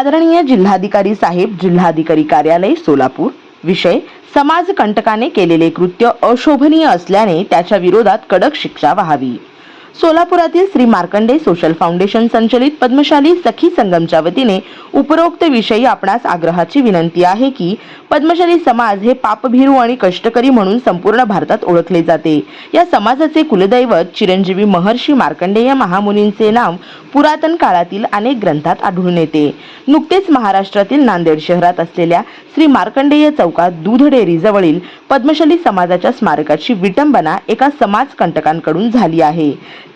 आदरणीय जिल्हाधिकारी साहेब जिल्हाधिकारी कार्यालय सोलापूर. विषय समाजकंटकाने केलेले कृत्य अशोभनीय असल्याने त्याच्या विरोधात कडक शिक्षा व्हावी. सोलापुरातील श्री मार्कंडे सोशल फाउंडेशन संचलित पद्मशाली सखी संगमच्या वतीने उपरोक्त विषयी आपणास आग्रहाची विनंती आहे की पद्मशाली समाज हे पापभिरू आणि कष्टकरी म्हणून संपूर्ण भारतात ओळखले जाते. या समाजाचे कुलदैवत चिरंजीवी महर्षी मार्कंडेय महामुनींचे नाव पुरातन काळातील अनेक ग्रंथात आढळून येते. नुकतेच महाराष्ट्रातील नांदेड शहरात असलेल्या श्री मार्कंडेय चौकात दूध डेअरीजवळील पद्मशाली समाजाच्या स्मारकाची विटंबना एका समाजकंटकांकडून झाली आहे.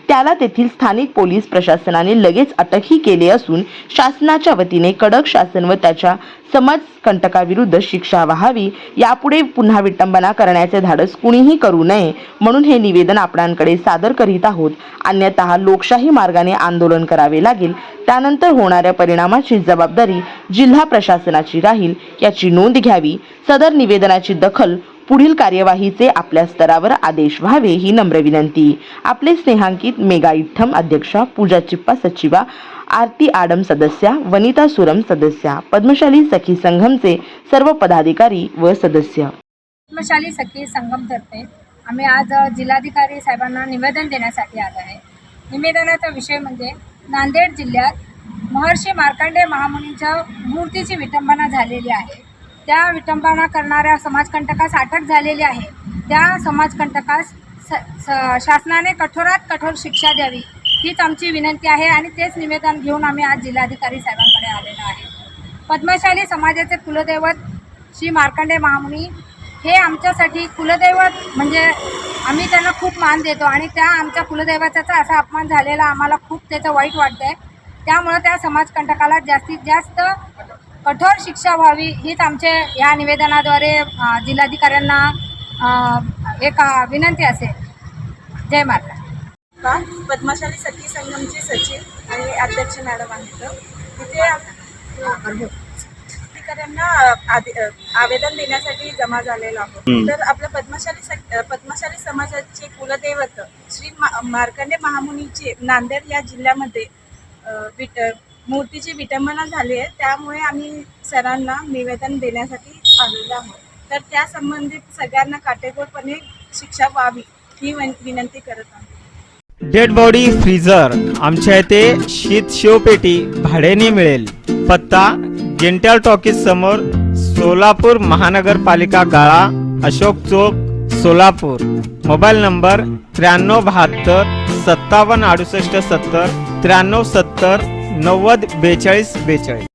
त्याला तेथील स्थानिक पोलीस प्रशासनाने लगेच अटकही केली असून शासनाच्या वतीने कडक शासन व त्याच्या समाजकंटकाविरुद्ध शिक्षा व्हावी यापुढे पुन्हा विटंबना करण्याचे धाडस कुणीही करू नये म्हणून हे निवेदन आपणांकडे सादर करीत आहोत. अन्यथा लोकशाही मार्गाने आंदोलन करावे लागेल. त्यानंतर होणाऱ्या परिणामाची जबाबदारी जिल्हा प्रशासनाची राहील याची नोंद घ्यावी. सदर निवेदनाची दखल पुढील कार्यवाहीचे आपल्या स्तरावर आदेश व्हावे ही नम्र विनंती. आपले स्नेहांकित मेगा इठ्ठम अध्यक्षा पूजा चिप्पा सचिवा आरती आडम सदस्या वनिता सुरम सदस्या पद्मशाली सखी संघमचे सर्व पदाधिकारी व सदस्य. पद्मशाली सखी संगमतर्फे आम्ही आज जिल्हाधिकारी साहेबांना निवेदन देण्यासाठी आलो आहे. निवेदनाचा विषय म्हणजे नांदेड जिल्ह्यात महर्षी मार्कंडे महामुनींच्या मूर्तीची विटंबना झालेली आहे. त्या विटंबना करणाऱ्या समाजकंटकास अटक झालेली आहे. त्या समाजकंटकास स स शासनाने कठोरात कठोर शिक्षा द्यावी हीच आमची विनंती आहे आणि तेच निवेदन घेऊन आम्ही आज जिल्हाधिकारी साहेबांकडे आलेलो आहे. पद्मशाली समाजाचे कुलदैवत श्री मार्कंडे महामुनी हे आमच्यासाठी कुलदैवत म्हणजे आम्ही त्यांना खूप मान देतो आणि त्या आमच्या कुलदैवताचा असा अपमान झालेला आम्हाला खूप त्याचं वाईट वाटतं आहे त्यामुळं त्या समाजकंटकाला जास्तीत जास्त कठोर शिक्षा व्हावी हीच आमचे या निवेदनाद्वारे जिल्हाधिकाऱ्यांना एक विनंती असेल. जय माता. का पद्मशाली सखी संगमचे सचिव आणि अध्यक्ष मॅडम आहेत. तिथे अधिकाऱ्यांना आदे- आवेदन देण्यासाठी जमा झालेलो आहोत. तर आपल्या पद्मशाली पद्मशाली समाजाचे कुलदैवत श्री मा- मार्कंडे महामुनीचे नांदेड या जिल्ह्यामध्ये मूर्तीची विटंबना झाली आहे त्यामुळे आम्ही सरांना निवेदन देण्यासाठी आलेलो आहोत. तर त्या संबंधित सगळ्यांना काटेकोरपणे शिक्षा व्हावी ही विनंती करत आहोत. डेड बॉडी फ्रीजर आमच्या इथे शीत शिवपेटी भाड्याने मिळेल. पत्ता गेंट्याल टॉकीज समोर सोलापूर महानगरपालिका गाळा अशोक चौक सोलापूर. मोबाईल नंबर त्र्याण्णव बहात्तर सत्तावन्न अडुसष्ट सत्तर त्र्याण्णव सत्तर नव्वद बेचाळीस बेचाळीस.